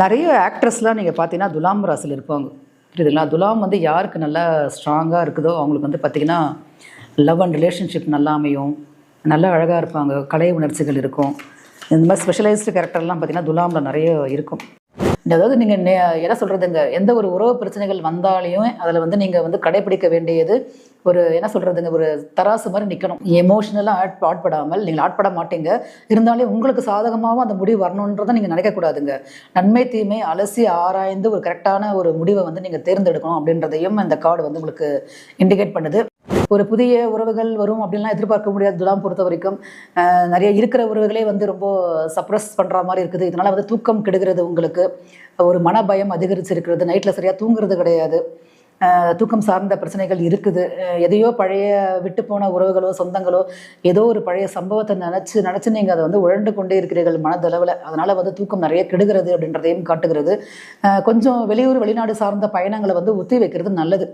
நிறைய ஆக்ட்ரஸ்லாம் நீங்கள் பார்த்தீங்கன்னா துலாம் ராசியில் இருப்பாங்க. புரியுதுங்களா? துலாம் வந்து யாருக்கு நல்லா ஸ்ட்ராங்காக இருக்குதோ அவங்களுக்கு வந்து பார்த்தீங்கன்னா லவ் அண்ட் ரிலேஷன்ஷிப் நல்லா அமையும். நல்லா அழகாக இருப்பாங்க. கலை உணர்ச்சிகள் இருக்கும். இந்த மாதிரி ஸ்பெஷலைஸ்டு கேரக்டர்லாம் பார்த்தீங்கன்னா துலாமில் நிறைய இருக்கும். அதாவது நீங்கள் நே என்ன சொல்கிறதுங்க எந்த ஒரு உறவு பிரச்சனைகள் வந்தாலையும் அதில் வந்து நீங்கள் வந்து கடைபிடிக்க வேண்டியது ஒரு என்ன சொல்கிறதுங்க ஒரு தராசு மாதிரி நிற்கணும் எமோஷனலாக ஆட் ஆட்படாமல் நீங்கள் ஆட்பட மாட்டீங்க. இருந்தாலே உங்களுக்கு சாதகமாகவும் அந்த முடிவு வரணுன்றதை நீங்கள் நினைக்கக்கூடாதுங்க நன்மை தீமை அலசி ஆராய்ந்து ஒரு கரெக்டான ஒரு முடிவை வந்து நீங்கள் தேர்ந்தெடுக்கணும் அப்படின்றதையும் இந்த கார்டு வந்து உங்களுக்கு இண்டிகேட் பண்ணுது. ஒரு புதிய உறவுகள் வரும் அப்படின்லாம் எதிர்பார்க்க முடியாது. துலாம் பொறுத்த வரைக்கும் நிறைய இருக்கிற உறவுகளே வந்து ரொம்ப சப்ரஸ் பண்ணுற மாதிரி இருக்குது. இதனால் வந்து தூக்கம் கெடுகிறது உங்களுக்கு. ஒரு மனபயம் அதிகரிச்சிருக்கிறது. நைட்டில் சரியாக தூங்குறது கிடையாது. தூக்கம் சார்ந்த பிரச்சனைகள் இருக்குது. எதையோ பழைய விட்டு போன உறவுகளோ சொந்தங்களோ ஏதோ ஒரு பழைய சம்பவத்தை நினச்சி நினச்சி நீங்கள் அதை வந்து உழண்டு கொண்டே இருக்கிறீர்கள் மனதளவில். அதனால் வந்து தூக்கம் நிறைய கெடுகிறது அப்படின்றதையும் காட்டுகிறது. கொஞ்சம் வெளியூர் வெளிநாடு சார்ந்த பயணங்களை வந்து ஒத்தி வைக்கிறது நல்லது.